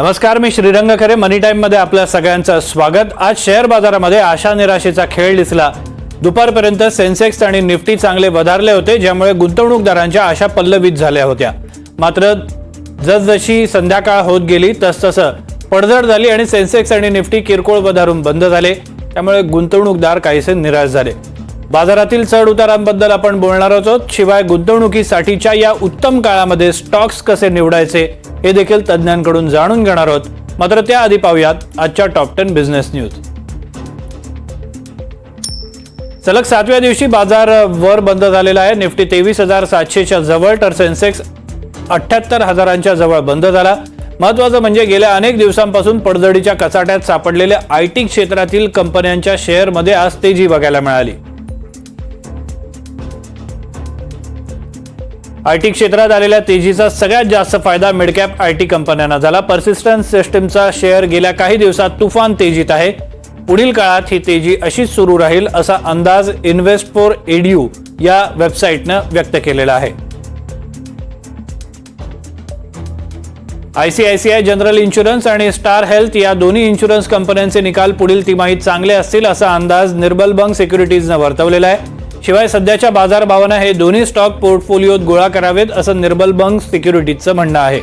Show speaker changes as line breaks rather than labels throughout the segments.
नमस्कार मी श्रीरंग खरे. मनी टाईममध्ये आपल्या सगळ्यांचं स्वागत. आज शेअर बाजारामध्ये आशा निराशेचा खेळ दिसला. दुपारपर्यंत सेन्सेक्स आणि निफ्टी चांगले वधारले होते ज्यामुळे गुंतवणूकदारांच्या आशा पल्लवित झाल्या होत्या. मात्र जसजशी संध्याकाळ होत गेली तसतसं पडझड झाली आणि सेन्सेक्स आणि निफ्टी किरकोळ वधारून बंद झाले. त्यामुळे गुंतवणूकदार काहीसे निराश झाले. बाजारातील चढ उतारांबद्दल आपण बोलणार आहोत. शिवाय गुंतवणुकीसाठीच्या या उत्तम काळामध्ये स्टॉक्स कसे निवडायचे हे देखील तज्ज्ञांकडून जाणून घेणार आहोत. मात्र त्याआधी पाहूयात आजच्या टॉप टेन बिझनेस न्यूज सलग सातव्या दिवशी बाजार वर बंद झालेला आहे. निफ्टी तेवीस हजार सातशेच्या जवळ तर सेन्सेक्स अठ्याहत्तर हजारांच्या जवळ बंद झाला. महत्वाचं म्हणजे गेल्या अनेक दिवसांपासून पडझडीच्या कचाट्यात सापडलेल्या आय टी क्षेत्रातील कंपन्यांच्या शेअरमध्ये आज तेजी बघायला मिळाली. आय टी क्षेत्रात आलेल्या तेजीचा सगळ्यात जास्त फायदा मिडकॅप आय टी कंपन्यांना झाला. पर्सिस्टन्स सिस्टीमचा शेअर गेल्या काही दिवसात तुफान तेजीत आहे. पुढील काळात ही तेजी अशीच सुरू राहील असा अंदाज इन्व्हेस्ट फॉर एडीयू या वेबसाईटनं व्यक्त केलेला आहे. आयसीआयसीआय जनरल इन्शुरन्स आणि स्टार हेल्थ या दोन्ही इन्शुरन्स कंपन्यांचे निकाल पुढील तिमाहीत चांगले असतील असा अंदाज निर्बल बंग सिक्युरिटीजनं वर्तवलेला आहे. शिवाय सध्याच्या बाजारभावानं हे दोन्ही स्टॉक पोर्टफोलिओत गोळा करावेत असं निर्बल बंग सिक्युरिटीजचं म्हणणं आहे.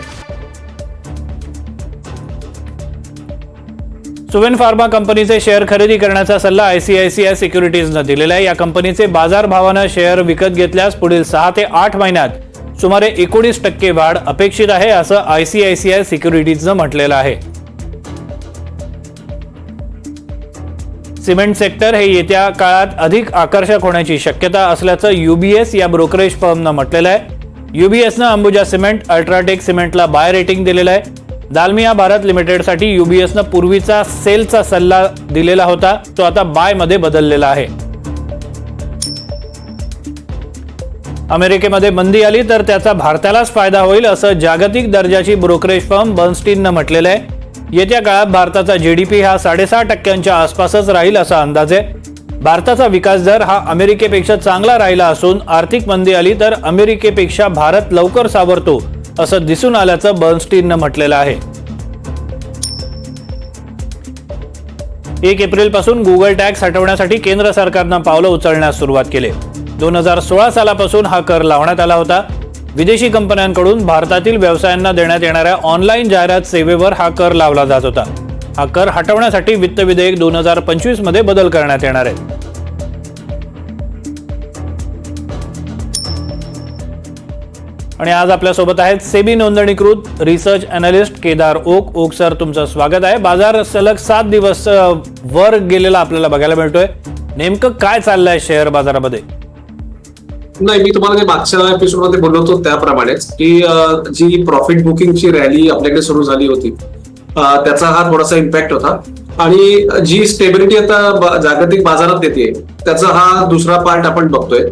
सुवेन फार्मा कंपनीचे शेअर खरेदी करण्याचा सल्ला आयसीआयसीआय सिक्युरिटीजनं दिलेला आहे. या कंपनीचे बाजारभावानं शेअर विकत घेतल्यास पुढील सहा ते आठ महिन्यात सुमारे एकोणीस टक्के वाढ अपेक्षित आहे असं आयसीआयसीआय सिक्युरिटीजनं म्हटलेलं आहे. सिमेंट सेक्टर हे येत्या काळात अधिक आकर्षक होण्याची शक्यता असल्याचं युबीएस या ब्रोकरेज फर्मनं म्हटलेलं आहे. युबीएसनं अंबुजा सिमेंट अल्ट्राटेक सिमेंटला बाय रेटिंग दिलेलं आहे. दालमिया भारत लिमिटेडसाठी युबीएसनं पूर्वीचा सेलचा सल्ला दिलेला होता तो आता बायमध्ये बदललेला आहे. अमेरिकेमध्ये मंदी आली तर त्याचा भारतालाच फायदा होईल असं जागतिक दर्जाची ब्रोकरेज फर्म बर्नस्टीननं म्हटलेलं आहे. येत्या काळात भारताचा जी डी पी हा साडेसहा टक्क्यांच्या आसपासच राहील असा अंदाज आहे. भारताचा विकास दर हा अमेरिकेपेक्षा चांगला राहिला असून आर्थिक मंदी आली तर अमेरिकेपेक्षा भारत लवकर सावरतो असं दिसून आल्याचं बर्नस्टीननं म्हटलेलं आहे. एक एप्रिलपासून गुगल टॅक्स हटवण्यासाठी केंद्र सरकारनं पावलं उचलण्यास सुरुवात केली. दोन हजार सोळा सालापासून हा कर लावण्यात आला होता. विदेशी कंपन्यांकडून भारतातील व्यवसायांना देण्यात येणाऱ्या ऑनलाईन जाहिरात सेवेवर हा कर लावला जात होता. हा कर हटवण्यासाठी वित्त विधेयक दोन हजार पंचवीसमध्ये बदल करण्यात येणार आहे. आणि आज आपल्यासोबत आहेत सेबी नोंदणीकृत research analyst Kedar Oak. Oak sir तुमचं स्वागत आहे. बाजार सलग सात दिवस वर गेलेला आपल्याला बघायला मिळतोय. नेमकं काय चाललंय शेअर बाजारामध्ये?
नाही मी तुम्हाला मागच्या एपिसोडमध्ये बोललो होतो त्याप्रमाणेच की जी प्रॉफिट बुकिंगची रॅली आपल्याकडे सुरू झाली होती त्याचा हा थोडासा इम्पॅक्ट होता. आणि जी स्टेबिलिटी आता जागतिक बाजारात येते त्याचा हा दुसरा पार्ट आपण बघतोय.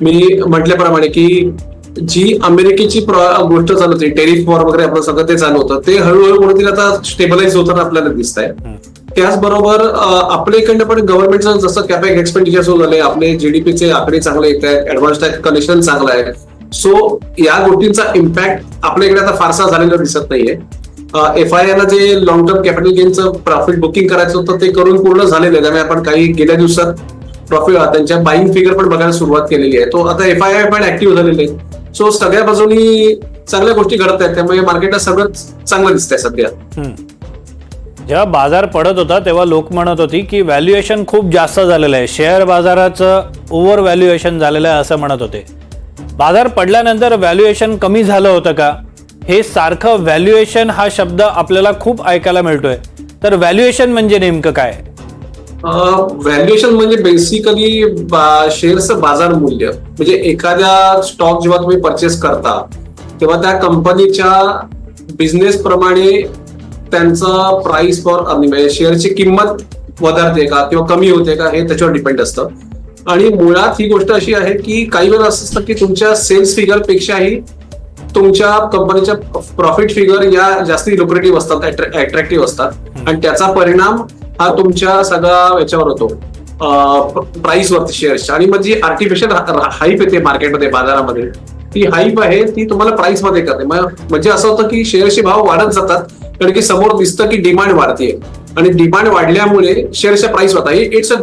मी म्हटल्याप्रमाणे की जी अमेरिकेची गोष्ट चालू होती टेरिफ वॉर वगैरे आपलं सगळं ते चालू होतं ते हळूहळू कुठेतरी आता स्टेबलाइज होताना आपल्याला दिसत आहे त्याचबरोबर आपल्या इकडनं पण गव्हर्नमेंटचं जसं कॅपेक एक्सपेंडिचर सुरू झाले आपले जीडीपीचे आकडे चांगले येत आहेत ऍडव्हान्स टॅक्स कलेक्शन चांगलं आहे. सो या गोष्टींचा इम्पॅक्ट आपल्या इकडे आता फारसा झालेला दिसत नाहीये. एफ आय ला जे लॉंग टर्म कॅपिटल गेनचं प्रॉफिट बुकिंग करायचं होतं ते करून पूर्ण झालेलं आहे. त्यामुळे आपण काही गेल्या दिवसात प्रॉफिट त्यांच्या बाईंग फिगर पण बघायला सुरुवात केलेली आहे. तो आता एफ आय आय पण ऍक्टिव्ह झालेले आहे. सो सगळ्या बाजूनी चांगल्या गोष्टी घडत आहेत. त्यामुळे मार्केटला सगळं चांगलं दिसतंय सध्या.
जेव्हा बाजार पडत होता तेव्हा लोक म्हणत होती की व्हॅल्युएशन खूप जास्त झालेलं आहे. शेअर बाजाराचं ओव्हर व्हॅल्युएशन झालेलं आहे असं म्हणत होते. बाजार पडल्यानंतर व्हॅल्युएशन कमी झालं होतं का? हे सारखं व्हॅल्युएशन हा शब्द आपल्याला खूप ऐकायला मिळतोय. तर व्हॅल्युएशन म्हणजे नेमकं काय?
व्हॅल्युएशन म्हणजे बेसिकली शेअरचं बाजार मूल्य. म्हणजे एखाद्या स्टॉक जेव्हा तुम्ही परचेस करता तेव्हा त्या कंपनीच्या बिझनेस प्रमाणे त्यांचं प्राइस फॉर अर्निंग म्हणजे शेअरची किंमत वधारते का किंवा कमी होते का हे त्याच्यावर डिपेंड असतं. आणि मुळात ही गोष्ट अशी आहे की काही वेळा असं असतं की तुमच्या सेल्स फिगर पेक्षाही तुमच्या कंपनीच्या प्रॉफिट फिगर या जास्ती लुक्रेटिव्ह असतात अट्रॅक्टिव्ह असतात. आणि त्याचा परिणाम हा तुमच्या सगळ्या याच्यावर होतो. प्राइस वरती शेअर्सच्या आणि मग जी आर्टिफिशियल हाईप येते मार्केटमध्ये बाजारामध्ये ती हाईप आहे ती तुम्हाला प्राइसमध्ये करते. म्हणजे असं होतं की शेअरचे भाव वाढत जातात. कारण की समोर दिसतं की डिमांड वाढते आणि डिमांड वाढल्यामुळे शेअरच्या प्राइस होता it's a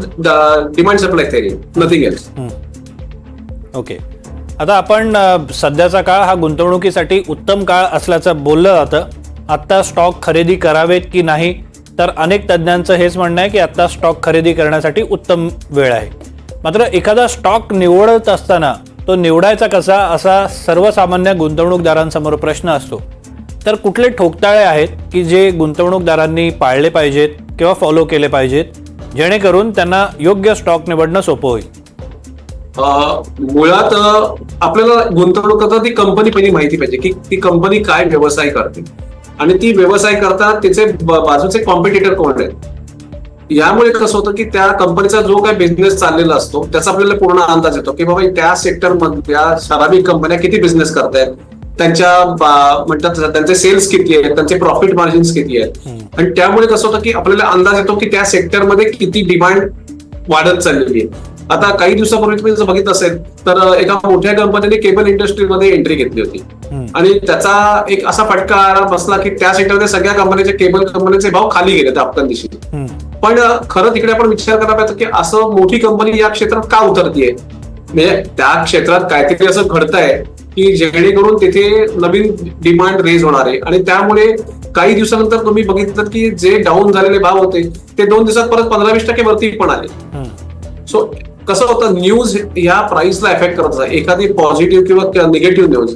demand supply theory nothing else
okay आता आपण सध्याचा काळ हा गुंतवणुकीसाठी उत्तम काळ असल्याचं बोललं जातं. आत्ता स्टॉक खरेदी करावेत की नाही? तर अनेक तज्ज्ञांचं हेच म्हणणं आहे की आत्ता स्टॉक खरेदी करण्यासाठी उत्तम वेळ आहे. मात्र एखादा स्टॉक निवडत असताना तो निवडायचा कसा असा सर्वसामान्य गुंतवणूकदारांसमोर प्रश्न असतो. तर कुठले ठोकताळे आहेत की जे गुंतवणूकदारांनी पाळले पाहिजेत किंवा फॉलो केले पाहिजेत जेणेकरून त्यांना योग्य स्टॉक निवडणं सोपं होईल?
मुळात आपल्याला गुंतवणूक करता ती कंपनी पहिली माहिती पाहिजे की ती कंपनी काय व्यवसाय करते. आणि ती व्यवसाय करता तिचे बाजूचे कॉम्पिटिटर कोण आहेत? यामुळे कसं होतं की त्या कंपनीचा जो काही बिझनेस चाललेला असतो त्याचा आपल्याला पूर्ण अंदाज येतो की बाबा त्या सेक्टर त्या ठराविक कंपन्या किती बिझनेस करतायत? त्यांच्या म्हणतात त्यांचे सेल्स किती आहेत त्यांचे प्रॉफिट मार्जिन्स किती आहेत. आणि त्यामुळे कसं होतं की आपल्याला अंदाज येतो की त्या सेक्टरमध्ये किती डिमांड वाढत चाललेली आहे. आता काही दिवसापूर्वी तुम्ही जर बघितलं असेल तर एका मोठ्या कंपनीने केबल इंडस्ट्रीमध्ये एंट्री घेतली होती. आणि त्याचा एक असा फटका बसला की त्या सेक्टरमध्ये सगळ्या कंपनीचे केबल कंपनीचे भाव खाली गेले त्या दिवशी. पण खरं तिकडे आपण विचार करायला पाहिजे की असं मोठी कंपनी या क्षेत्रात का उतरतीये? म्हणजे त्या क्षेत्रात काहीतरी असं घडतंय की जेणेकरून तिथे नवीन डिमांड रेज होणार आहे. आणि त्यामुळे काही दिवसानंतर तुम्ही बघितलं की जे डाऊन झालेले भाव होते ते दोन दिवसात परत पंधरा वीस टक्के वरती पण आले. सो कसं होतं न्यूज या प्राइसला एफेक्ट करत असतात एखादी पॉझिटिव्ह किंवा निगेटिव्ह न्यूज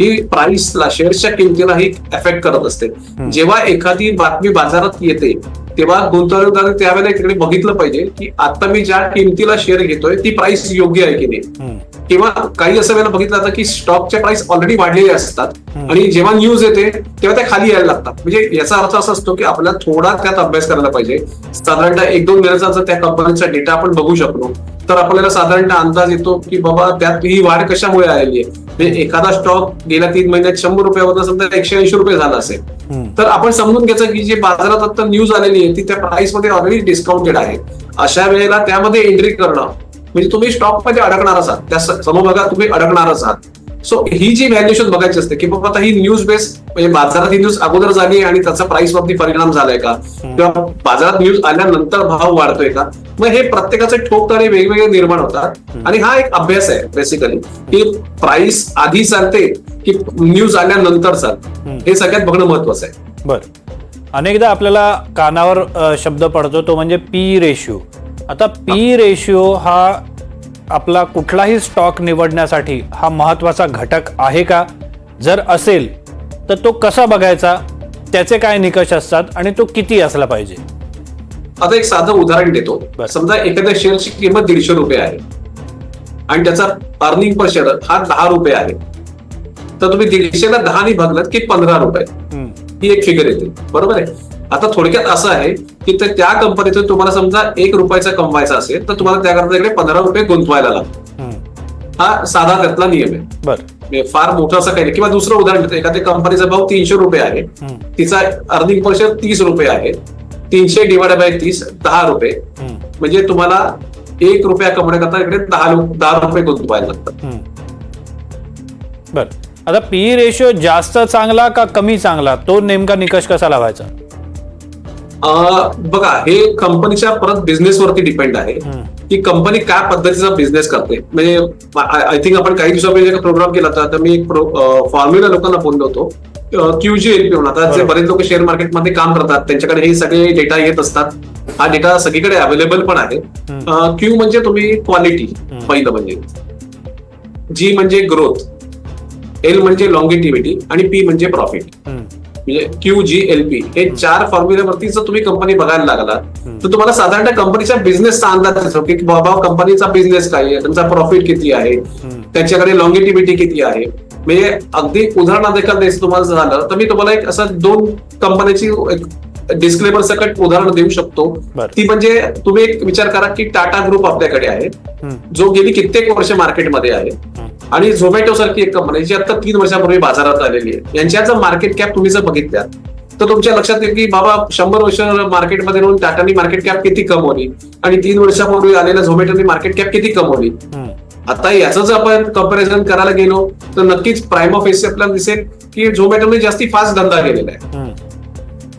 ही प्राइसला शेअर्सच्या किमतीला ही एफेक्ट करत असते. जेव्हा एखादी बातमी बाजारात येते तेव्हा गुंतवणूकदारांनी त्यावेळेला इकडे बघितलं पाहिजे की आता मी ज्या किमतीला शेअर घेतोय ती प्राइस योग्य आहे की नाही? किंवा काही असं वेळेला बघितलं जातं की स्टॉकच्या प्राइस ऑलरेडी वाढलेले असतात आणि जेव्हा न्यूज येते तेव्हा त्या खाली यायला लागतात. म्हणजे याचा अर्थ असा असतो की आपल्याला थोडा त्यात अभ्यास करायला पाहिजे. साधारणतः एक दोन महिन्याचा त्या कंपनीचा डेटा आपण बघू शकलो तर आपल्याला साधारणतः अंदाज येतो की बाबा त्यात ही वाढ कशामुळे आलेली आहे? म्हणजे एखादा स्टॉक गेल्या तीन महिन्यात शंभर रुपयावर समजा एकशे ऐंशी रुपये झाला असेल. तर आपण समजून घ्यायचं की जे बाजारात आता न्यूज आलेली आहे ती त्या प्राइसमध्ये ऑलरेडी डिस्काउंटेड आहे. अशा वेळेला त्यामध्ये एंट्री करणं म्हणजे तुम्ही स्टॉकमध्ये अडकणारच आहात त्या समभागात तुम्ही अडकणारच आहात सो ही जी व्हॅल्युएशन बघायची असते की बाबा आता ही न्यूज बेस म्हणजे बाजारात ही न्यूज अगोदर झाली आणि त्याचा प्राइस वरती परिणाम झालाय का? किंवा बाजारात न्यूज आल्यानंतर भाव वाढतोय का? मग हे प्रत्येकाचे ठोकतारे वेगवेगळे निर्माण होतात. आणि हा एक अभ्यास आहे बेसिकली की प्राइस आधी चालते की न्यूज आल्यानंतर चालते. हे सगळ्यात बघणं महत्वाचं आहे.
बर. अनेकदा आपल्याला कानावर शब्द पडतो तो म्हणजे पी रेशिओ आता पी रेशिओ हा आपला कुठलाही स्टॉक निवडण्यासाठी हा महत्त्वाचा घटक आहे का? जर असेल तर तो कसा बघायचा? त्याचे काय निकष असतात आणि तो किती असला पाहिजे?
आता एक साधं उदाहरण देतो. समजा एखाद्या शेअरची किंमत दीडशे रुपये आहे आणि त्याचा अर्निंग पर शेअर हा दहा रुपये आहे. तर तुम्ही दीडशेला दहानी भागलात की पंधरा रुपये. ही एक फिगर येते. बरोबर आहे? आता थोडक्यात असं आहे की ते त्या कंपनीतून तुम्हाला समजा एक रुपयाचा कमवायचा असेल तर तुम्हाला त्याकरता इकडे पंधरा रुपये गुंतवायला लागतो हा साधा त्यातला नियम आहे.
बर.
म्हणजे फार मोठं असं काही नाही. किंवा दुसरं उदाहरण देतो. एखाद्या कंपनीचा भाव तीनशे रुपये आहे. तिचा अर्निंग पर शेअर तीस रुपये आहे. तीनशे डिवाइड बाय तीस दहा रुपये. म्हणजे तुम्हाला एक रुपया कमवण्याकरता इकडे दहा दहा रुपये गुंतवायला लागतात.
बर. आता पी रेशिओ जास्त चांगला का कमी चांगला? तो नेमका निकष कसा लावायचा?
बघा हे कंपनीच्या परत बिझनेस वरती डिपेंड आहे की कंपनी काय पद्धतीचा बिझनेस करते. म्हणजे आय थिंक आपण काही दिवसापूर्वी एक प्रोग्राम केला होता तर मी एक फॉर्म्युला लोकांना बोललो होतो क्यूजी एलपी म्हणून आता जे. बरेच लोक शेअर मार्केटमध्ये काम करतात त्यांच्याकडे हे सगळे डेटा येत असतात. हा डेटा सगळीकडे अवेलेबल पण आहे. क्यू म्हणजे तुम्ही क्वालिटी. पहिलं म्हणजे. जी म्हणजे ग्रोथ एल म्हणजे लॉंगिटिव्हिटी आणि पी म्हणजे प्रॉफिट म्हणजे क्यू जी एल पी हे चार फॉर्म्युल्यावरती जर तुम्ही कंपनी बघायला लागला तर तुम्हाला साधारणतः कंपनीच्या बिझनेसचा अंदाज येतो की बाबा कंपनीचा बिझनेस काय आहे त्यांचा प्रॉफिट किती आहे त्यांच्याकडे लॉंगिटिव्हिटी किती आहे. म्हणजे अगदी उदाहरण देखील द्यायचं तुम्हाला झालं तर मी तुम्हाला एक असं दोन कंपनीची एक डिस्क्लेमर सकट उदाहरण देऊ शकतो. ती म्हणजे तुम्ही एक विचार करा की टाटा ग्रुप आपल्याकडे आहे. जो गेली कित्येक वर्ष मार्केटमध्ये आहे. आणि झोमॅटो सारखी एक कंपनी जी आता तीन वर्षापूर्वी बाजारात आलेली आहे. यांच्या जर मार्केट कॅप तुम्ही जर बघितल्या तर तुमच्या लक्षात येईल की बाबा शंभर वर्ष मार्केटमध्ये राहून टाटानी मार्केट कॅप किती कमवली? आणि तीन वर्षापूर्वी आलेल्या झोमॅटोनी मार्केट कॅप किती कमवली? आता याचं जर आपण कंपॅरिझन करायला गेलो तर नक्कीच प्राईम ऑफ एसी आपल्याला दिसेल की झोमॅटोने जास्ती फास्ट धंदा केलेला आहे.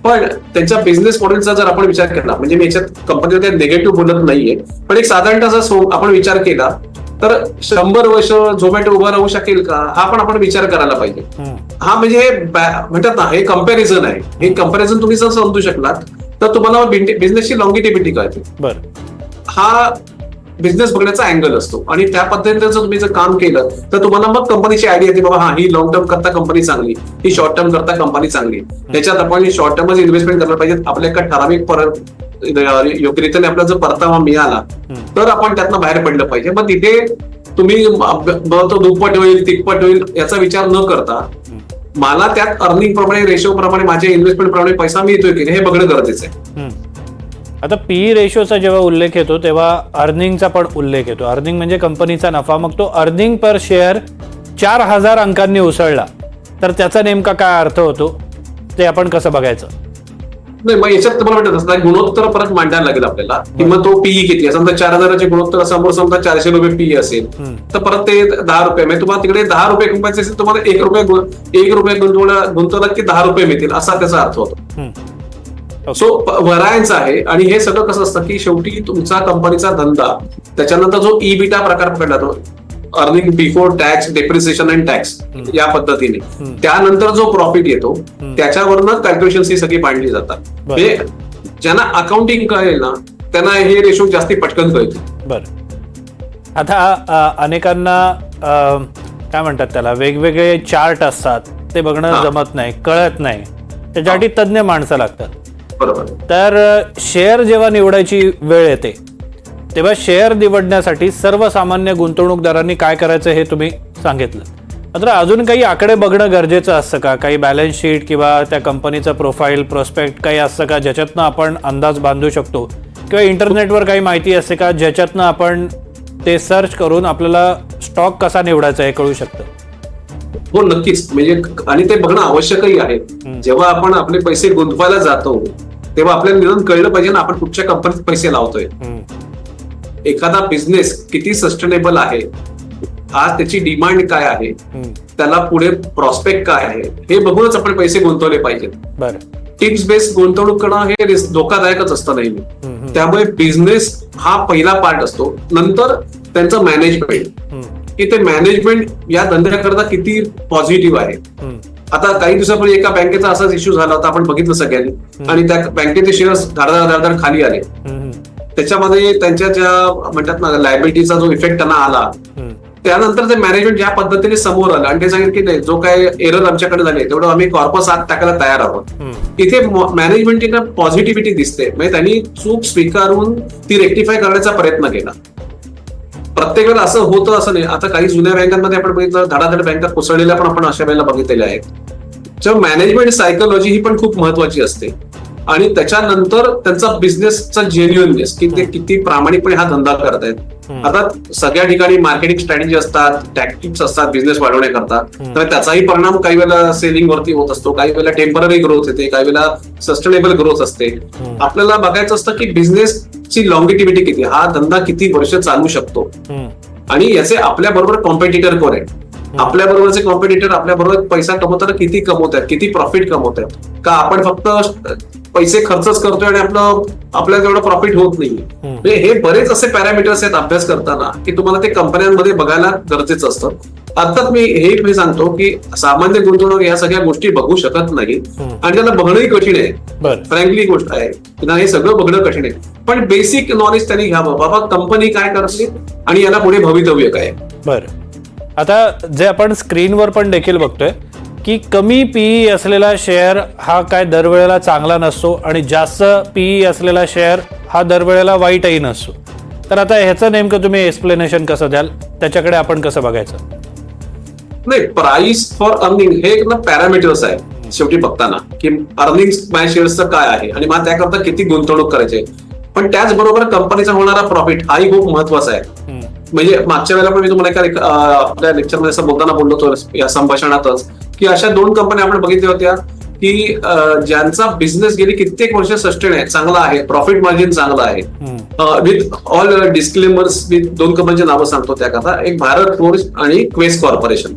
पण त्यांच्या बिझनेस मॉडेलचा जर आपण विचार केला म्हणजे मी याच्यात कंपनीमध्ये निगेटिव्ह बोलत नाहीये पण एक साधारणतः जर आपण विचार केला तर शंभर वर्ष झोमॅटो उभं राहू शकेल का? हा पण आपण विचार करायला पाहिजे. हा म्हणजे हे म्हणतात ना हे कंपॅरिझन आहे. हे कंपॅरिझन तुम्ही जर समजू शकलात तर तुम्हाला बिझनेसची लॉंगिटिव्हिटी कळते. हा बिझनेस बघण्याचा अँगल असतो. आणि त्या पद्धतीने जर तुम्ही जर काम केलं तर तुम्हाला मग कंपनीची आयडिया येते बाबा हा ही लॉंग टर्म करता कंपनी चांगली. ही शॉर्ट टर्म करता कंपनी चांगली. त्याच्यात आपण शॉर्ट टर्मच इन्व्हेस्टमेंट करायला पाहिजे आपल्या एका ठराविक पर योग्यरीतीने आपला जर परतावा मिळाला तर आपण त्यातनं बाहेर पडलं पाहिजे. मग तिथे तुम्ही दुप्पट होईल तिप्पट होईल याचा विचार न करता मला त्यात अर्निंग प्रमाणे रेशो प्रमाणे माझ्या इन्व्हेस्टमेंट प्रमाणे पैसा मिळतोय की हे बघणं गरजेचं आहे.
आता पीई रेशोचा जेव्हा उल्लेख येतो तेव्हा अर्निंगचा पण उल्लेख येतो. अर्निंग म्हणजे कंपनीचा नफा. मग तो अर्निंग पर शेअर चार हजार अंकांनी उसळला. तर त्याचा नेमका काय अर्थ होतो? ते आपण कसं बघायचं?
नाही मग याच्यात तुम्हाला वाटत असतं गुणोत्तर परत मांडायला लागेल आपल्याला. की मग तो पीई किती आहे? समजा चार हजाराचे गुणोत्तर समोर समजा चारशे रुपये पीई असेल
हम्म.
तर परत ते दहा रुपये. म्हणजे तुम्हाला तिकडे दहा रुपये कमवायचे असेल तुम्हाला एक रुपये एक रुपये गुंतवला गुंतवला की दहा रुपये मिळतील असा त्याचा अर्थ होतो. सो वरायन्स आहे आणि हे सगळं कसं असतं की शेवटी तुमचा कंपनीचा धंदा त्याच्यानंतर जो ई बिटा प्रकार पकडला तो earning before tax depreciation and tax या पद्धतीने. त्यानंतर जो प्रॉफिट येतो त्याच्यावरनं कॅल्क्युलेशन ही सगळी मांडली जातात. म्हणजे ज्यांना अकाउंटिंग कळेल ना त्यांना हे रेशो जास्ती पटकन कळतील
बरं. आता अनेकांना काय म्हणतात त्याला वेगवेगळे चार्ट असतात. ते बघणं. जमत नाही कळत नाही. त्याच्यासाठी तज्ज्ञ माणसं लागतात.
बरोबर.
तर शेअर जेव्हा निवडायची वेळ येते तेव्हा शेअर निवडण्यासाठी सर्वसामान्य गुंतवणूकदारांनी काय करायचं हे तुम्ही सांगितलं. मात्र अजून काही आकडे बघणं गरजेचं असतं का? काही बॅलन्स शीट किंवा त्या कंपनीचं प्रोफाईल प्रोस्पेक्ट काही असतं का? ज्याच्यातनं आपण अंदाज बांधू शकतो? किंवा इंटरनेटवर काही माहिती असते का? ज्याच्यातनं आपण ते सर्च करून आपल्याला स्टॉक कसा निवडायचा हे कळू शकतं.
हो नक्कीच. म्हणजे आणि ते बघणं आवश्यकही आहे. जेव्हा आपण आपले पैसे गुंतवायला जातो तेव्हा आपल्याला निदान कळलं पाहिजे ना आपण कुठच्या कंपनीत पैसे लावतोय. एखादा बिझनेस किती सस्टेनेबल आहे आज त्याची डिमांड काय आहे त्याला पुढे प्रॉस्पेक्ट काय आहे हे बघूनच आपण पैसे गुंतवले पाहिजेत. टिप्स बेस्ड गुंतवणूक करणं हे धोकादायकच असतं नेहमी. त्यामुळे बिझनेस हा पहिला पार्ट असतो. नंतर त्यांचं मॅनेजमेंट की ते मॅनेजमेंट या धंद्याकरता किती पॉझिटिव्ह आहे. आता काही दिवसापूर्वी एका बँकेचा असाच इश्यू झाला होता आपण बघितलं सगळ्यांनी. आणि त्या बँकेचे शेअर्स धाडधाड धाडधाड खाली आले. त्याच्यामध्ये त्यांच्या ज्या म्हणतात ना लायबिलिटीचा जो इफेक्ट त्यांना आला त्यानंतर ते मॅनेजमेंट ज्या पद्धतीने समोर आलं आणि ते सांगितलं की नाही जो काय एरर आमच्याकडे झाले तेवढं आम्ही कॉर्पस आत टाकायला तयार आहोत. इथे मॅनेजमेंटला पॉझिटिव्हिटी दिसते. म्हणजे त्यांनी चूक स्वीकारून ती रेक्टिफाय करण्याचा प्रयत्न केला. प्रत्येक वेळेला असं होतं असं नाही. आता काही जुन्या बँकांमध्ये आपण बघितलं धडाधड बँका कोसळलेल्या पण आपण अशा वेळेला बघितलेल्या आहेत. जेव्हा मॅनेजमेंट सायकोलॉजी ही पण खूप महत्वाची असते. आणि त्याच्यानंतर त्यांचा बिझनेसचा जेन्युअननेस की ते किती प्रामाणिकपणे हा धंदा करतायत. आता सगळ्या ठिकाणी मार्केटिंग स्ट्रॅटेजी असतात टॅक्टिक्स असतात बिझनेस वाढवण्याकरता तर त्याचाही परिणाम काही वेळेला सेलिंग वरती होत असतो काही वेळेला टेंपररी ग्रोथ येते काही वेळेला सस्टेनेबल ग्रोथ असते. आपल्याला बघायचं असतं की बिझनेसची लॉंगिटिव्हिटी किती हा धंदा किती वर्ष चालू शकतो. आणि याचे आपल्या बरोबर कॉम्पिटिटर कोण आहेत आपल्या बरोबरचे कॉम्पिटिटर आपल्या बरोबर पैसा कमवताना किती कमवत आहेत किती प्रॉफिट कमवत आहेत का आपण फक्त पैसे खर्चच करतोय आणि आपलं आपल्याला तेवढं प्रॉफिट होत नाही म्हणजे हे बरेच असे पॅरामीटर्स आहेत अभ्यास करताना की तुम्हाला ते कंपन्यांमध्ये बघायला गरजेचं असतं. अर्थात मी हे मी सांगतो की सामान्य गुंतवणूक या सगळ्या गोष्टी बघू शकत नाही. आणि त्याला बघणंही कठीण आहे. फ्रँकली गोष्ट आहे. हे सगळं बघणं कठीण आहे. पण बेसिक नॉलेज त्यांनी घ्यावं. बाबा कंपनी काय करते आणि याला पुढे भवितव्य काय.
बरं. आता जे आपण स्क्रीनवर पण देखील बघतोय की कमी पीई असलेला शेअर हा काय दरवेळेला चांगला नसतो आणि जास्त पीई असलेला शेअर हा दरवेळेला वाईटही नसतो. तर आता ह्याचं नेमकं तुम्ही एक्सप्लेनेशन कसं द्याल? त्याच्याकडे आपण कसं बघायचं?
नाही प्राइस फॉर अर्निंग हे एक ना पॅरामीटर्स आहे शेवटी बघताना की अर्निंग माय शेअर्सचं काय आहे आणि मग त्याकरता किती गुंतवणूक करायची पण त्याचबरोबर कंपनीचा होणारा प्रॉफिट हाही खूप महत्त्वाचा आहे. म्हणजे मागच्या वेळेला पण मी तुम्हाला एका आपल्या लेक्चरमध्ये असं बोलताना बोललो होतो या संभाषणातच की अशा दोन कंपन्या आपण बघितल्या होत्या की ज्यांचा बिझनेस गेली कित्येक वर्ष सस्टेन आहे चांगला आहे प्रॉफिट मार्जिन चांगलं आहे. विथ ऑल डिस्क्लेमर्स विथ दोन कंपनीचे नावं सांगतो त्याकरता एक भारत फोर्स आणि क्वेस कॉर्पोरेशन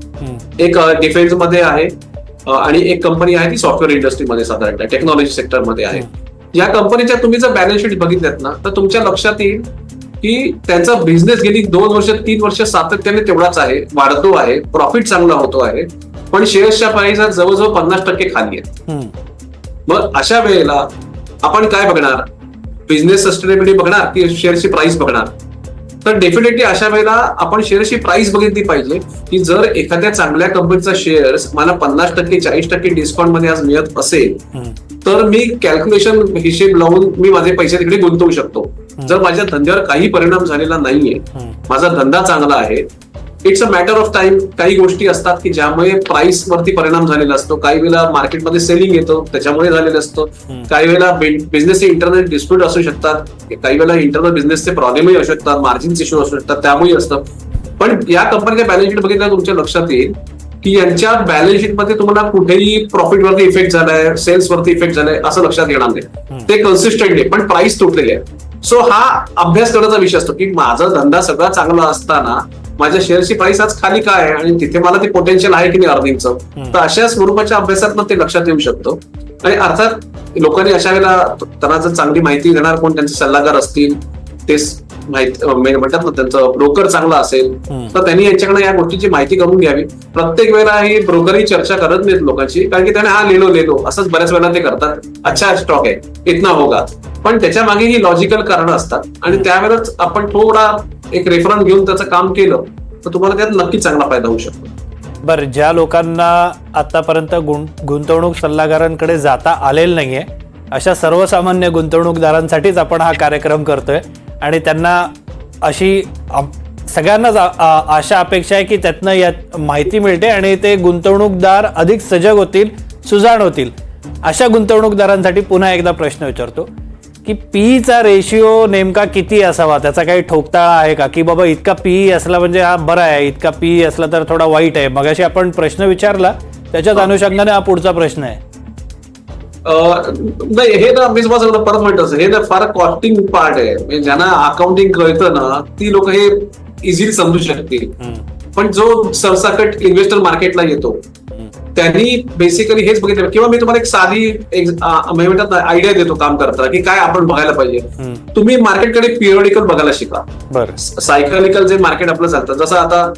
एक डिफेन्समध्ये आहे आणि एक कंपनी आहे ती सॉफ्टवेअर इंडस्ट्रीमध्ये साधारणतः टेक्नॉलॉजी सेक्टरमध्ये आहे. या कंपनीच्या तुम्ही जर बॅलन्स शीट बघितल्यात ना तर तुमच्या लक्षात येईल की त्यांचा बिझनेस गेली दोन वर्ष तीन वर्ष सातत्याने तेवढाच आहे वाढतो आहे प्रॉफिट चांगला होतो आहे पण शेअर्सच्या प्राइस जवळजवळ पन्नास टक्के खाली आहेत. मग अशा वेळेला आपण काय बघणार बिझनेस सस्टेनेबिलिटी बघणार की शेअरची प्राइस बघणार तर डेफिनेटली अशा वेळेला आपण शेअरची प्राइस बघितली पाहिजे की जर एखाद्या चांगल्या कंपनीचा शेअर्स मला पन्नास टक्के चाळीस टक्के डिस्काउंटमध्ये आज मिळत असेल. तर मी कॅल्क्युलेशन हिशेब लावून मी माझे पैसे तिकडे गुंतवू शकतो. जर माझ्या धंद्यावर काही परिणाम झालेला नाहीये. माझा धंदा चांगला आहे it's a matter of time काही गोष्टी असतात की ज्यामुळे प्राइस वरती परिणाम झालेला असतो. काही वेळेला मार्केटमध्ये सेलिंग येतो त्याच्यामुळे झालेलं असतं. काही वेळेला बिझनेसचे इंटरनल डिस्प्यूट असू शकतात. काही वेळेला इंटरनल बिझनेसचे प्रॉब्लेमही असू शकतात मार्जिन इश्यू असू शकतात त्यामुळे असतं. पण या कंपनीच्या बॅलन्स शीट बघितल्यावर तुमच्या लक्षात येईल की यांच्या बॅलन्स शीटमध्ये तुम्हाला कुठेही प्रॉफिट वरती इफेक्ट झालाय सेल्स वरती इफेक्ट झालाय असं लक्षात येणार नाही. ते कन्सिस्टंट आहे पण प्राइस तुटलेली आहे. सो हा अभ्यास करण्याचा विषय असतो की माझा धंदा सगळा चांगला असताना माझ्या शेअरची प्राइस आज खाली काय आहे आणि तिथे मला ते पोटेन्शियल आहे की नाही अर्निंगचं? तर अशा स्वरूपाच्या अभ्यासात ते लक्षात येऊ शकतं. आणि अर्थात लोकांनी अशा वेळेला त्यांना जर चांगली माहिती देणार कोण त्यांचे सल्लागार असतील ते माहिती म्हणजे म्हणतात ना त्यांचं ब्रोकर चांगला असेल. तर त्यांनी यांच्याकडे या गोष्टीची माहिती करून घ्यावी. प्रत्येक वेळेला ही ब्रोकरही चर्चा करत नाहीत लोकांची कारण की त्याने हा लिहिलो लिहिलो. असंच बऱ्याच वेळेला ते करतात. अच्छा स्टॉक आहे. इतना होगा. पण त्याच्यामागे ही लॉजिकल कारणं असतात. आणि त्यावेळेस आपण थोडा एक रेफरन्स घेऊन त्याचं काम केलं तर तुम्हाला त्यात नक्की चांगला फायदा होऊ शकतो.
बरं ज्या लोकांना आतापर्यंत गुंतवणूक सल्लागारांकडे जाता आलेलं नाहीये अशा सर्वसामान्य गुंतवणूकदारांसाठीच आपण हा कार्यक्रम करतोय. आणि त्यांना अशी सगळ्यांनाच आशा अपेक्षा आहे की त्यातनं यात माहिती मिळते आणि ते गुंतवणूकदार अधिक सजग होतील सुजाण होतील. अशा गुंतवणूकदारांसाठी पुन्हा एकदा प्रश्न विचारतो की पीचा रेशिओ नेमका किती असावा? त्याचा काही ठोकताळा आहे का? की बाबा इतका पीई असला म्हणजे हा बरा आहे इतका पीई असला तर थोडा वाईट आहे. मगाशी आपण प्रश्न विचारला त्याच्याच अनुषंगाने हा पुढचा प्रश्न आहे.
नाही हे ना मी सांगतो, परत म्हणतो हे ना फार कॉस्टिंग पार्ट आहे. म्हणजे ज्यांना अकाउंटिंग कळतं ना ती लोक हे इझिली समजू शकतील. पण जो सरसकट इन्व्हेस्टर मार्केटला येतो त्यांनी बेसिकली हेच बघितलं. किंवा मी तुम्हाला एक साधी एक म्हणजे म्हणतात आयडिया देतो काम करताना की काय आपण बघायला पाहिजे. तुम्ही मार्केटकडे पिरियडिकल बघायला शिका. सायकलिकल जे मार्केट आपलं चालतं जसं आता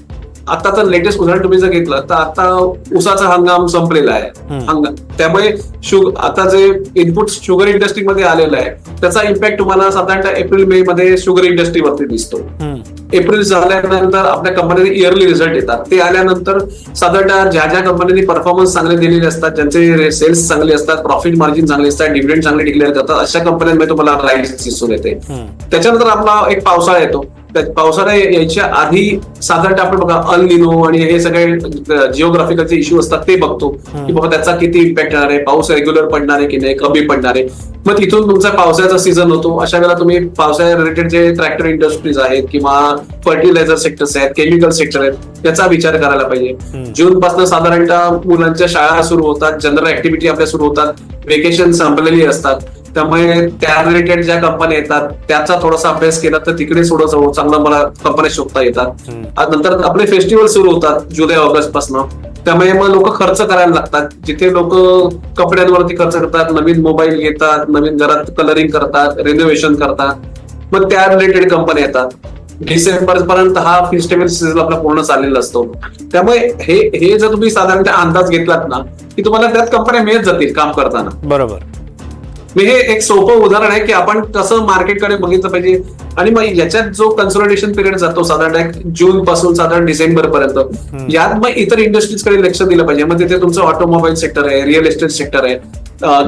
आताचं लेटेस्ट उदाहरण तुम्ही जर घेतलं तर आता उसाचा हंगाम संपलेला आहे. हंगाम त्यामुळे शुग आता जे इनपुट शुगर इंडस्ट्रीमध्ये आलेलं आहे त्याचा इम्पॅक्ट तुम्हाला साधारणतः एप्रिल मे मध्ये शुगर इंडस्ट्रीवरती दिसतो. एप्रिल झाल्यानंतर आपल्या कंपनीने इयरली रिझल्ट येतात ते आल्यानंतर साधारणतः ज्या ज्या कंपनीने परफॉर्मन्स चांगले दिलेले असतात ज्यांचे सेल्स चांगले असतात प्रॉफिट मार्जिन चांगले असतात डिव्हिडंड चांगले डिक्लेअर करतात अशा कंपन्यांमध्ये तुम्हाला राईस दिसून येते. त्याच्यानंतर आपला एक पावसाळा येतो पावसाळा यायच्या आधी साधारणतः आपण बघा अल निनो आणि हे सगळे जिओग्राफिकलचे इश्यू असतात ते बघतो. की बाबा त्याचा किती इम्पॅक्ट येणार आहे? पाऊस रेग्युलर पडणार आहे की नाही? कमी पडणार आहे? मग तिथून तुमचा पावसाळ्याचा सीझन होतो. अशा वेळेला तुम्ही पावसाळ्या रिलेटेड जे ट्रॅक्टर इंडस्ट्रीज आहेत किंवा फर्टिलायझर सेक्टर्स आहेत केमिकल सेक्टर आहेत त्याचा विचार करायला पाहिजे. जून पासून साधारणतः मुलांच्या शाळा सुरू होतात जनरल ऍक्टिव्हिटी आपल्या सुरू होतात वेकेशन संपलेली असतात. त्यामुळे त्या रिलेटेड ज्या कंपन्या येतात त्याचा थोडासा अभ्यास केला तर तिकडे थोडंसं चांगलं मला कंपन्या शोधता येतात. नंतर आपले फेस्टिवल सुरू होतात जुलै ऑगस्टपासून. त्यामुळे मग लोक खर्च करायला लागतात. जिथे लोक कपड्यांवरती खर्च करतात नवीन मोबाईल घेतात नवीन घरात कलरिंग करतात रिनोव्हेशन करतात मग त्या रिलेटेड कंपन्या येतात. डिसेंबर पर्यंत हा फेस्टिवल सीझन आपला पूर्ण चाललेला असतो. त्यामुळे हे हे जर तुम्ही साधारणतः अंदाज घेतलात ना की तुम्हाला त्यात कंपन्या मिळत जातील काम करताना.
बरोबर.
मी हे एक सोपं उदाहरण आहे की आपण कसं मार्केटकडे बघितलं पाहिजे. आणि मग याच्यात जो कन्सोलिडेशन पिरियड जातो साधारण एक जून पासून साधारण डिसेंबर पर्यंत. यात मग इतर इंडस्ट्रीजकडे लक्ष दिलं पाहिजे. मग तिथे तुमचं ऑटोमोबाईल सेक्टर आहे रिअल एस्टेट सेक्टर आहे.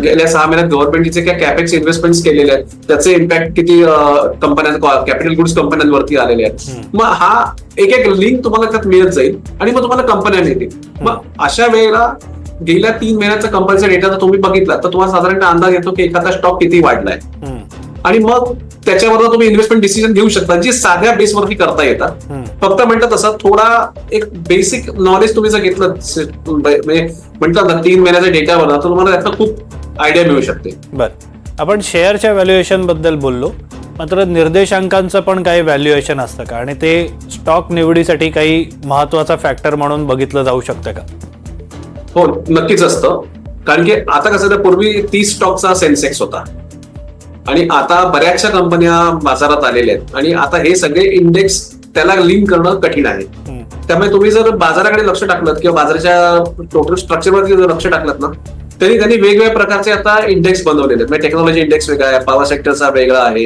गेल्या सहा महिन्यात गव्हर्नमेंटचे काही कॅपेक्स इन्व्हेस्टमेंट केलेले आहेत. त्याचे इम्पॅक्ट किती कंपन्या कॅपिटल गुड्स कंपन्यांवरती आलेले आहेत. मग हा एक एक लिंक तुम्हाला त्यात मिळत जाईल आणि मग तुम्हाला कंपन्या मिळतील मग अशा वेळेला गेल्या तीन महिन्याचा कंपनीचा डेटा जर तुम्ही बघितला तर तुम्हाला साधारणतः अंदाज येतो की एखादा स्टॉक किती वाढलाय. आणि मग त्याच्यावर तुम्ही इन्व्हेस्टमेंट डिसिजन घेऊ शकता जी साध्या बेसवरती करता येतात. फक्त म्हणतात तसं थोडा एक बेसिक नॉलेज तुम्ही जर घेतलं म्हणजे म्हणतात ना तीन महिन्याच्या डेटावर तर तुम्हाला त्यातनं खूप आयडिया मिळू शकते.
बर. आपण शेअरच्या व्हॅल्युएशनबद्दल बोललो मात्र निर्देशांकांचं पण काही व्हॅल्युएशन असतं का? आणि ते स्टॉक निवडीसाठी काही महत्त्वाचा फॅक्टर म्हणून बघितलं जाऊ शकतं का?
हो नक्कीच असतं. कारण की आता कसं आहे, पूर्वी तीस स्टॉकचा सेन्सेक्स होता. आणि आता बऱ्याचशा कंपन्या बाजारात आलेल्या आहेत. आणि आता हे सगळे इंडेक्स त्याला लिंक करणं कठीण आहे. त्यामुळे तुम्ही जर बाजाराकडे लक्ष टाकलं किंवा बाजाराच्या टोटल स्ट्रक्चरवरती जर लक्ष टाकलं ना तरी त्यांनी वेगवेगळ्या प्रकारचे आता इंडेक्स बनवलेले आहेत. म्हणजे टेक्नॉलॉजी इंडेक्स वेगळा आहे पॉवर सेक्टरचा वेगळा आहे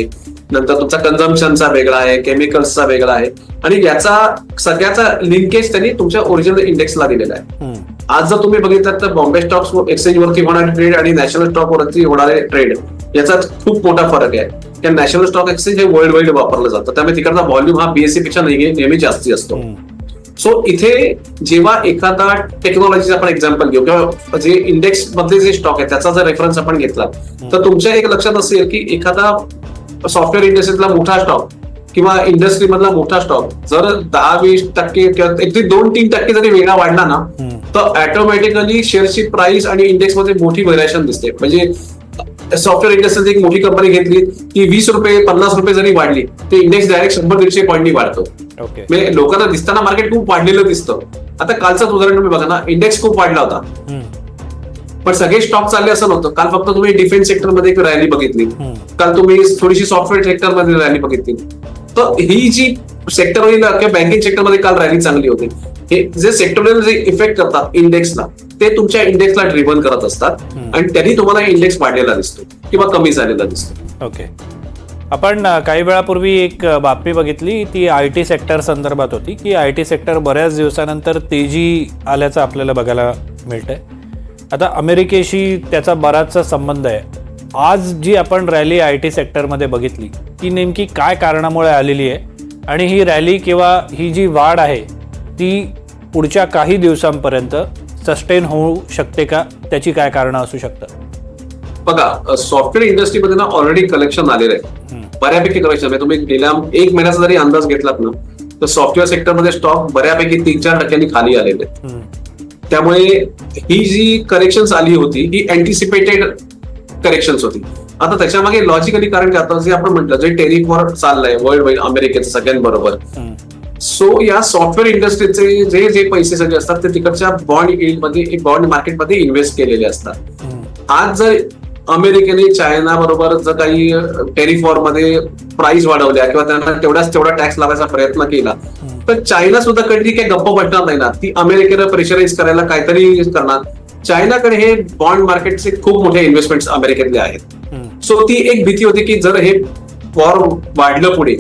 नंतर तुमचा कन्झम्पशनचा वेगळा आहे केमिकल्सचा वेगळा आहे. आणि याचा सगळ्याचा लिंकेज त्यांनी तुमच्या ओरिजिनल इंडेक्सला दिलेला आहे. आज जर तुम्ही बघितलं तर बॉम्बे स्टॉक एक्सचेंज वरती होणारे ट्रेड आणि नॅशनल स्टॉक वरती होणारे ट्रेड याचा खूप मोठा फरक आहे. कारण नॅशनल स्टॉक एक्सचेंज हे वर्ल्ड वाईड वापरलं जातं. त्यामुळे तिकडचा व्हॉल्यूम हा बीएससी पेक्षा नेहमी नेहमी जास्ती असतो. सो इथे जेव्हा एखादा टेक्नॉलॉजीचा आपण एक्झाम्पल घेऊ किंवा जे इंडेक्स मधले जे स्टॉक आहे त्याचा जर रेफरन्स आपण घेतला तर तुमच्या एक लक्षात असेल की एखादा सॉफ्टवेअर इंडस्ट्रीतला मोठा स्टॉक किंवा इंडस्ट्री मधला मोठा स्टॉक जर दहा वीस टक्के किंवा एक ते दोन तीन टक्के जरी वेगळा वाढला ना. तर ऑटोमॅटिकली शेअरची प्राइस आणि इंडेक्समध्ये मोठी व्हेरिएशन दिसते. म्हणजे सॉफ्टवेअर इंडस्ट्रीची एक मोठी कंपनी घेतली की वीस रुपये पन्नास रुपये जरी वाढली ते इंडेक्स डायरेक्ट शंभर दीडशे पॉईंटनी वाढतो. म्हणजे लोकांना दिसताना मार्केट खूप वाढलेलं दिसतं. आता कालचं उदाहरण तुम्ही बघा ना इंडेक्स खूप वाढला होता. पण सगळे स्टॉक चालले असं नव्हतं. काल फक्त तुम्ही डिफेन्स सेक्टरमध्ये एक रॅली बघितली. काल तुम्ही थोडीशी सॉफ्टवेअर सेक्टरमध्ये रॅली बघितली. तर ही जी सेक्टरवरील किंवा बँकिंग सेक्टरमध्ये काल रॅली चांगली होती. हे जे सेक्टरल जे इफेक्ट करतात इंडेक्सला ते तुमच्या इंडेक्सला ड्रिव्हन करत असतात. आणि त्यांनी तुम्हाला इंडेक्स वाढलेला दिसतो किंवा कमी झालेला दिसतो.
ओके आपण काही वेळापूर्वी एक बातमी बघितली ती आय टी सेक्टर संदर्भात होती की आय टी सेक्टर बऱ्याच दिवसानंतर तेजी आल्याचं आपल्याला बघायला मिळतंय. आता अमेरिकेशी त्याचा बराचसा संबंध आहे. आज जी आपण रॅली आय टी सेक्टरमध्ये बघितली ती नेमकी काय कारणामुळे आलेली आहे? आणि ही रॅली किंवा ही जी वाढ आहे ती पुढच्या काही दिवसांपर्यंत सस्टेन होऊ शकते का? त्याची काय कारणं असू शकतात?
बघा सॉफ्टवेअर इंडस्ट्रीमध्ये ना ऑलरेडी कलेक्शन आलेलं आहे. बऱ्यापैकी कलेक्शन म्हणजे तुम्ही गेल्या एक महिन्याचा जरी अंदाज घेतलात ना तर सॉफ्टवेअर सेक्टरमध्ये स्टॉक बऱ्यापैकी तीन चार टक्क्यांनी खाली आलेले आहेत. त्यामुळे ही जी करेक्शन आली होती ही अँटिसिपेटेड करेक्शन होती. आता त्याच्यामागे लॉजिकली कारण काय आता जे आपण म्हटलं जे टेरिफवर चाललंय वर्ल्ड वाईड अमेरिकेचं सगळ्यांबरोबर. सो या सॉफ्टवेअर इंडस्ट्रीचे जे जे पैसे सगळे असतात ते तिकडच्या बॉन्डमध्ये बॉन्ड मार्केटमध्ये इन्व्हेस्ट केलेले असतात. आज जर अमेरिकेने चायना बरोबर जर काही टेरिफ वॉरमध्ये प्राइस वाढवल्या किंवा त्यांना तेवढाच तेवढा टॅक्स लावायचा प्रयत्न केला तर चायना सुद्धा कधी काही गप्प बसणार नाही ना. ती अमेरिकेला प्रेशराईज करायला काहीतरी करणार. चायनाकडे हे बॉन्ड मार्केटचे खूप मोठे इन्व्हेस्टमेंट अमेरिकेतले आहेत. सो ती एक भीती होती की जर हे वॉर वाढलं पुढे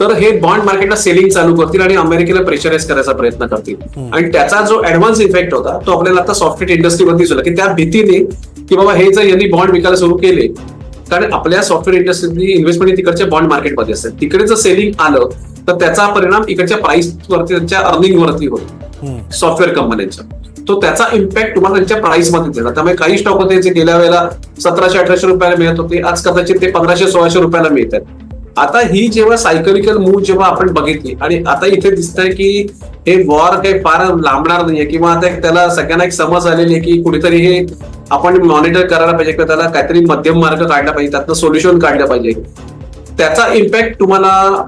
तर हे बॉन्ड मार्केटला सेलिंग चालू करतील आणि अमेरिकेला प्रेशराईज करायचा प्रयत्न करतील. आणि त्याचा जो ऍडव्हान्स इफेक्ट होता तो आपल्याला आता सॉफ्टवेअर इंडस्ट्रीमध्ये दिसला की त्या भीतीने की बाबा हे जर यांनी बॉन्ड विकायला सुरू केले कारण आपल्या सॉफ्टवेअर इंडस्ट्रीतली इन्व्हेस्टमेंट तिकडच्या बॉन्ड मार्केटमध्ये असते तिकडे जर सेलिंग आलं तर त्याचा परिणाम इकडच्या प्राइस वरती त्यांच्या अर्निंग वरती होतो
हम्म.
सॉफ्टवेअर कंपन्यांच्या तो त्याचा इम्पॅक्ट तुम्हाला त्यांच्या प्राइसमध्ये दिला त्यामुळे काही स्टॉक होते जे गेल्या वेळेला सतराशे अठराशे रुपयाला मिळत होते आज कदाचित ते पंधराशे सोळाशे रुपयाला मिळत आहेत. आता ही जेव्हा सायकलिकल मूव जेव्हा आपण बघितली आणि आता इथे दिसतंय की हे वॉर काही फार लांबणार नाहीये किंवा आता त्याला सगळ्यांना एक समज आलेली आहे की कुठेतरी हे आपण मॉनिटर करायला पाहिजे किंवा त्याला काहीतरी मध्यम मार्ग काढला पाहिजे त्यातनं सोल्युशन काढलं पाहिजे. त्याचा इम्पॅक्ट तुम्हाला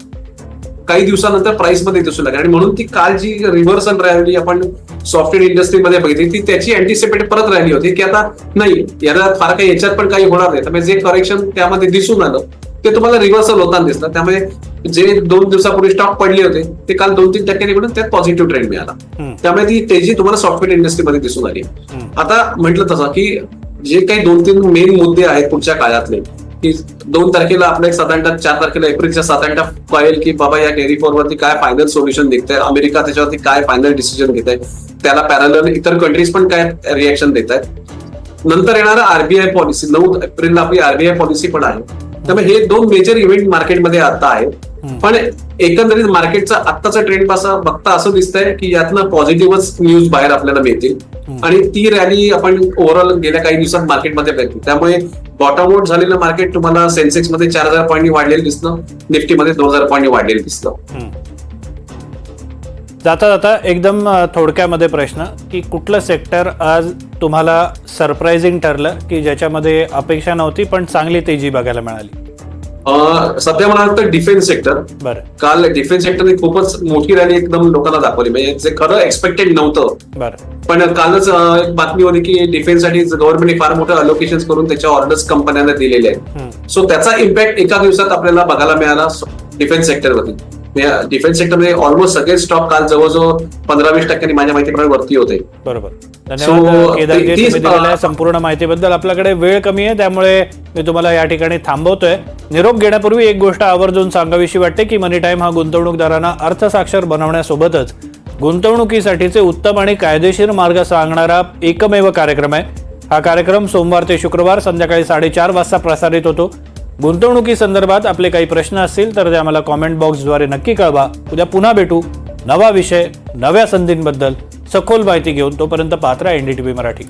काही दिवसानंतर प्राइसमध्ये दिसू लागेल. आणि म्हणून ती काल जी रिव्हर्सल राहिली आपण सॉफ्टवेअर इंडस्ट्रीमध्ये बघितली ती त्याची अँटिसिपेट परत राहिली होती की आता नाही याला फार काही याच्यात पण काही होणार नाही त्यामुळे जे करेक्शन त्यामध्ये दिसून आलं ते तुम्हाला रिव्हर्सल होताना दिसलं त्यामुळे जे दोन दिवसापूर्वी स्टॉक पडले होते ते काल दोन तीन टक्क्यांनी म्हणून त्यात पॉझिटिव्ह ट्रेंड मिळाला. त्यामुळे ती तेजी तुम्हाला सॉफ्टवेअर इंडस्ट्रीमध्ये दिसून आली. आता म्हटलं तसं की जे काही दोन तीन मेन मुद्दे आहेत पुढच्या काळातले की दोन तारखेला आपल्या एक साधारणतः चार तारखेला एप्रिलच्या साधारणतः कळेल की बाबा या डेअरी वरती काय फायनल सोल्युशन निघतंय? अमेरिका त्याच्यावरती काय फायनल डिसिजन घेत आहे त्याला पॅरल इतर कंट्रीज पण काय रिॲक्शन देत आहेत नंतर येणार आरबीआय पॉलिसी नऊ एप्रिलला आपली आरबीआय पॉलिसी पण आहे. त्यामुळे हे दोन मेजर इव्हेंट मार्केटमध्ये आता आहेत. पण एकंदरीत मार्केटचा आत्ताचा ट्रेंड पासा बघता असं दिसतंय की यातनं पॉझिटिव्हच न्यूज बाहेर आपल्याला मिळतील. आणि ती रॅली आपण ओव्हरऑल गेल्या काही दिवसात मार्केटमध्ये बघितली. त्यामुळे बॉटम आउट झालेलं मार्केट तुम्हाला सेन्सेक्समध्ये चार हजार पॉईंटनी वाढलेलं दिसलं निफ्टीमध्ये दोन हजार पॉईंटनी वाढलेलं दिसलं
हम्म. जाता जाता एकदम थोडक्यामध्ये प्रश्न की कुठलं सेक्टर आज तुम्हाला सरप्राइझिंग ठरलं की ज्याच्यामध्ये अपेक्षा नव्हती पण चांगली तेजी बघायला मिळाली?
सध्या मला वाटतं डिफेन्स सेक्टर काल डिफेन्स सेक्टरने खूपच मोठी रॅली एकदम लोकांना दाखवली. म्हणजे जे खरं एक्सपेक्टेड नव्हतं. पण कालच एक बातमी होती की डिफेन्ससाठी गव्हर्नमेंटने फार मोठं अलोकेशन करून त्याच्या ऑर्डर्स कंपन्यांना दिलेले आहेत. सो त्याचा इम्पॅक्ट एका दिवसात आपल्याला बघायला मिळाला डिफेन्स सेक्टरवरती डिफेन्स सेक्टरमध्ये ऑलमोस्ट सगळे स्टॉक काल जवळजवळ पंधरा वीस टक्क्यांनी माझ्या माहितीप्रमाणे वरती होते.
बरोबर. धन्यवाद संपूर्ण माहितीबद्दल. आपल्याकडे वेळ कमी आहे त्यामुळे मी तुम्हाला या ठिकाणी थांबवतोय. निरोप घेण्यापूर्वी एक गोष्ट आवर्जून सांगावीशी वाटते की मनी टाइम हा गुंतवणूकदारांना अर्थसाक्षर बनवण्यासोबतच गुंतवणुकीसाठीचे उत्तम आणि कायदेशीर मार्ग सांगणारा एकमेव कार्यक्रम आहे. हा कार्यक्रम सोमवार ते शुक्रवार संध्याकाळी साडेचार वाजता प्रसारित होतो. गुंतवणुकी संदर्भात आपले काही प्रश्न असतील तर ते आम्हाला कॉमेंट बॉक्सद्वारे नक्की कळवा. उद्या पुन्हा भेटू नवा विषय नव्या संधींबद्दल सखोल माहिती घेऊन तोपर्यंत पात्र एनडीटीव्ही मराठी.